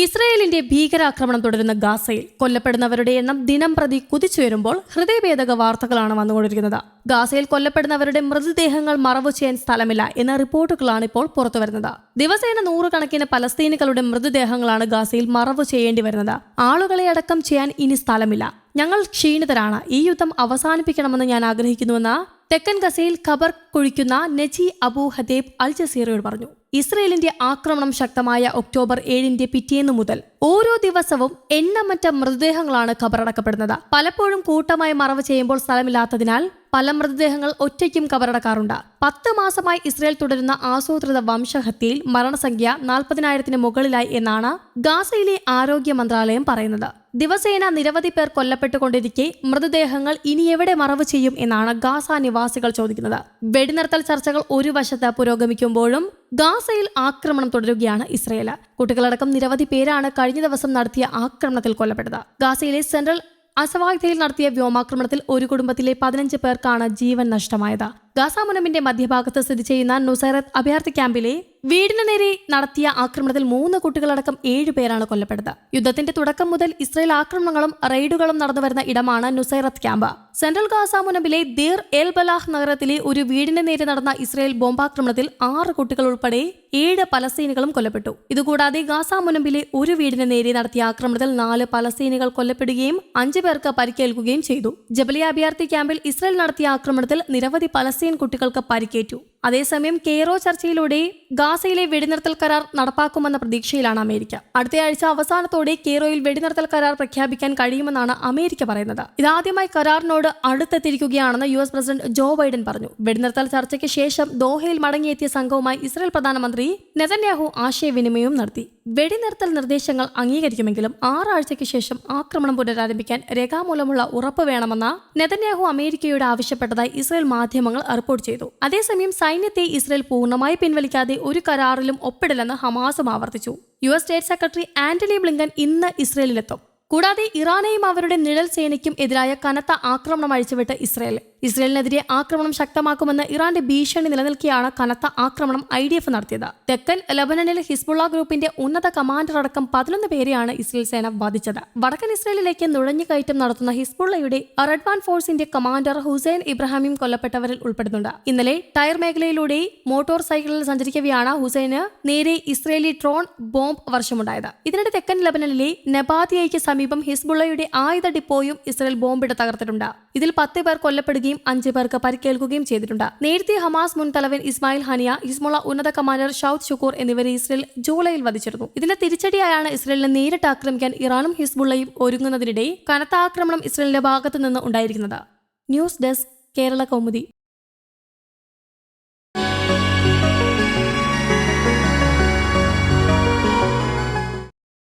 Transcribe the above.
ഇസ്രയേലിന്റെ ഭീകരാക്രമണം തുടരുന്ന ഗാസയിൽ കൊല്ലപ്പെടുന്നവരുടെ എണ്ണം ദിനം പ്രതി കുതിച്ചുയരുമ്പോൾ ഹൃദയഭേദക വാർത്തകളാണ് വന്നുകൊണ്ടിരിക്കുന്നത്. ഗാസയിൽ കൊല്ലപ്പെടുന്നവരുടെ മൃതദേഹങ്ങൾ മറവു ചെയ്യാൻ സ്ഥലമില്ല എന്ന റിപ്പോർട്ടുകളാണ് ഇപ്പോൾ പുറത്തുവരുന്നത്. ദിവസേന നൂറുകണക്കിന് പലസ്തീനുകളുടെ മൃതദേഹങ്ങളാണ് ഗാസയിൽ മറവു ചെയ്യേണ്ടി വരുന്നത്. ആളുകളെ അടക്കം ചെയ്യാൻ ഇനി സ്ഥലമില്ല. ഞങ്ങൾ ക്ഷീണിതരാണ്. ഈ യുദ്ധം അവസാനിപ്പിക്കണമെന്ന് ഞാൻ ആഗ്രഹിക്കുന്നുവെന്ന് തെക്കൻ ഗസയിൽ ഖബർ കുഴിക്കുന്ന നജി അബു ഹദേബ് അൽ ജസീറയോട് പറഞ്ഞു ഇസ്രയേലിന്റെ ആക്രമണം ശക്തമായ ഒക്ടോബർ ഏഴിന്റെ പിറ്റേന്നു മുതൽ ഓരോ ദിവസവും എണ്ണമറ്റ മൃതദേഹങ്ങളാണ് ഖബറടക്കപ്പെടുന്നത്. പലപ്പോഴും കൂട്ടമായി മറവ് ചെയ്യുമ്പോൾ സ്ഥലമില്ലാത്തതിനാൽ പല മൃതദേഹങ്ങൾ ഒറ്റയ്ക്കും കബറടക്കാറുണ്ട് പത്ത് മാസമായി ഇസ്രയേൽ തുടരുന്ന ആസൂത്രിത വംശഹത്യയിൽ മരണസംഖ്യ നാൽപ്പതിനായിരത്തിന് മുകളിലായി എന്നാണ് ഗാസയിലെ ആരോഗ്യ മന്ത്രാലയം പറയുന്നത്. ദിവസേന നിരവധി പേർ കൊല്ലപ്പെട്ടുകൊണ്ടിരിക്കെ മൃതദേഹങ്ങൾ ഇനി എവിടെ മറവ് ചെയ്യും എന്നാണ് ഗാസ നിവാസികൾ ചോദിക്കുന്നത്. വെടിനിർത്തൽ ചർച്ചകൾ ഒരു വശത്ത് പുരോഗമിക്കുമ്പോഴും ഗാസയിൽ ആക്രമണം തുടരുകയാണ് ഇസ്രയേൽ കുട്ടികളടക്കം നിരവധി പേരാണ് കഴിഞ്ഞ ദിവസം നടത്തിയ ആക്രമണത്തിൽ കൊല്ലപ്പെട്ടത്. ഗാസയിലെ സെൻട്രൽ അസവാഗ്ധയിൽ നടത്തിയ വ്യോമാക്രമണത്തിൽ ഒരു കുടുംബത്തിലെ പതിനഞ്ച് പേർക്കാണ് ജീവൻ നഷ്ടമായത്. ഗാസാമുനമിന്റെ മധ്യഭാഗത്ത് സ്ഥിതി ചെയ്യുന്ന നുസൈറത്ത് അഭയാർത്ഥി ക്യാമ്പിലെ വീടിന് നേരെ നടത്തിയ ആക്രമണത്തിൽ മൂന്ന് കുട്ടികളടക്കം ഏഴുപേരാണ് കൊല്ലപ്പെട്ടത്. യുദ്ധത്തിന്റെ തുടക്കം മുതൽ ഇസ്രയേൽ ആക്രമണങ്ങളും റെയ്ഡുകളും നടന്നുവരുന്ന ഇടമാണ് നുസൈറത്ത് ക്യാമ്പ്. സെൻട്രൽ ഗാസാമുനബിലെ ദീർ എൽ ബലാഹ് നഗരത്തിലെ ഒരു വീടിന് നേരെ നടന്ന ഇസ്രയേൽ ബോംബാക്രമണത്തിൽ ആറ് കുട്ടികൾ ഉൾപ്പെടെ ഏഴ് പലസ്തീനികളും കൊല്ലപ്പെട്ടു. ഇതുകൂടാതെ ഗാസാമുനബിലെ ഒരു വീടിന് നേരെ നടത്തിയ ആക്രമണത്തിൽ നാല് പലസ്തീനികൾ കൊല്ലപ്പെടുകയും അഞ്ചു പേർക്ക് പരിക്കേൽക്കുകയും ചെയ്തു. ജബലിയ അഭയാർത്ഥി ക്യാമ്പിൽ ഇസ്രയേൽ നടത്തിയ ആക്രമണത്തിൽ നിരവധി പലസ്തീൻ കുട്ടികൾക്ക് പരിക്കേറ്റു. അതേസമയം കെയറോ ചർച്ചയിലൂടെ ഗാസയിലെ വെടിനിർത്തൽ കരാർ നടപ്പാക്കുമെന്ന പ്രതീക്ഷയിലാണ് അമേരിക്ക. അടുത്തയാഴ്ച അവസാനത്തോടെ കെയറോയിൽ വെടിനിർത്തൽ കരാർ പ്രഖ്യാപിക്കാൻ കഴിയുമെന്നാണ് അമേരിക്ക പറയുന്നത്. ഇതാദ്യമായി കരാറിനോട് അടുത്തെത്തിയിരിക്കുകയാണെന്ന് U S president Joe Biden പറഞ്ഞു. വെടിനിർത്തൽ ചർച്ചയ്ക്ക് ശേഷം ദോഹയിൽ മടങ്ങിയെത്തിയ സംഘവുമായി ഇസ്രായേൽ പ്രധാനമന്ത്രി നെതന്യാഹു ആശയവിനിമയവും നടത്തി. വെടിനിർത്തൽ നിർദ്ദേശങ്ങൾ അംഗീകരിക്കുമെങ്കിലും ആറാഴ്ചയ്ക്ക് ശേഷം ആക്രമണം പുനരാരംഭിക്കാൻ രേഖാമൂലമുള്ള ഉറപ്പ് വേണമെന്ന നെതന്യാഹു അമേരിക്കയോട് ആവശ്യപ്പെട്ടതായി ഇസ്രായേൽ മാധ്യമങ്ങൾ റിപ്പോർട്ട് ചെയ്തു. അതേസമയം സൈന്യത്തെ ഇസ്രയേൽ പൂർണമായി പിൻവലിക്കാതെ ഒരു കരാറിലും ഒപ്പിടില്ലെന്ന് ഹമാസും ആവർത്തിച്ചു. U S state secretary Antony Blinken ഇന്ന് ഇസ്രയേലിലെത്തും. കൂടാതെ ഇറാനെയും അവരുടെ നിഴൽ സേനയ്ക്കും എതിരായ കനത്ത ആക്രമണം അഴിച്ചുവിട്ട് ഇസ്രയേൽ. ഇസ്രയേലിനെതിരെ ആക്രമണം ശക്തമാക്കുമെന്ന് ഇറാന്റെ ഭീഷണി നിലനിൽക്കെയാണ് കനത്ത ആക്രമണം ഐ ഡി എഫ് നടത്തിയത്. തെക്കൻ ലബനനിൽ ഹിസ്ബുള്ള ഗ്രൂപ്പിന്റെ ഉന്നത കമാൻഡർ അടക്കം പതിനൊന്ന് പേരെയാണ് ഇസ്രയേൽ സേന വധിച്ചത്. വടക്കൻ ഇസ്രയേലിലേക്ക് നുഴഞ്ഞുകയറ്റം നടത്തുന്ന ഹിസ്ബുള്ളയുടെ റെഡ്വാൻ ഫോഴ്സിന്റെ കമാൻഡർ ഹുസൈൻ ഇബ്രാഹിമും കൊല്ലപ്പെട്ടവരിൽ ഉൾപ്പെടുന്നുണ്ട്. ഇന്നലെ ടയർ മേഖലയിലൂടെ മോട്ടോർ സൈക്കിളിൽ സഞ്ചരിക്കവെയാണ് ഹുസൈന് നേരെ ഇസ്രയേലി ഡ്രോൺ ബോംബ് വർഷമുണ്ടായത്. ഇതിനിടെ തെക്കൻ ലബനനിലെ നബാദിയയ്ക്ക് സമീപം ഹിസ്ബുള്ളയുടെ ആയുധ ഡിപ്പോയും ഇസ്രയേൽ ബോംബിട തകർത്തിട്ടുണ്ട്. ഇതിൽ പത്ത് പേർ കൊല്ലപ്പെടുകയും അഞ്ച് പേർക്ക് പരിക്കേൽക്കുകയും ചെയ്തിട്ടുണ്ട്. നേരത്തെ ഹമാസ് മുൻ തലവൻ ഇസ്മായിൽ ഹനിയ ഹിസ്മുള്ള ഉന്നത കമാൻഡർ ഷൌദ് ഷുക്കൂർ എന്നിവരെ ഇസ്രയേൽ ജൂലൈയിൽ വധിച്ചിരുന്നു. ഇതിന്റെ തിരിച്ചടിയായാണ് ഇസ്രയേലിനെ നേരിട്ട് ആക്രമിക്കാൻ ഇറാനും ഹിസ്ബുള്ളയും ഒരുങ്ങുന്നതിനിടെ കനത്ത ആക്രമണം ഇസ്രയേലിന്റെ ഭാഗത്തു നിന്ന് ഉണ്ടായിരിക്കുന്നത്. News desk Kerala Kaumudi.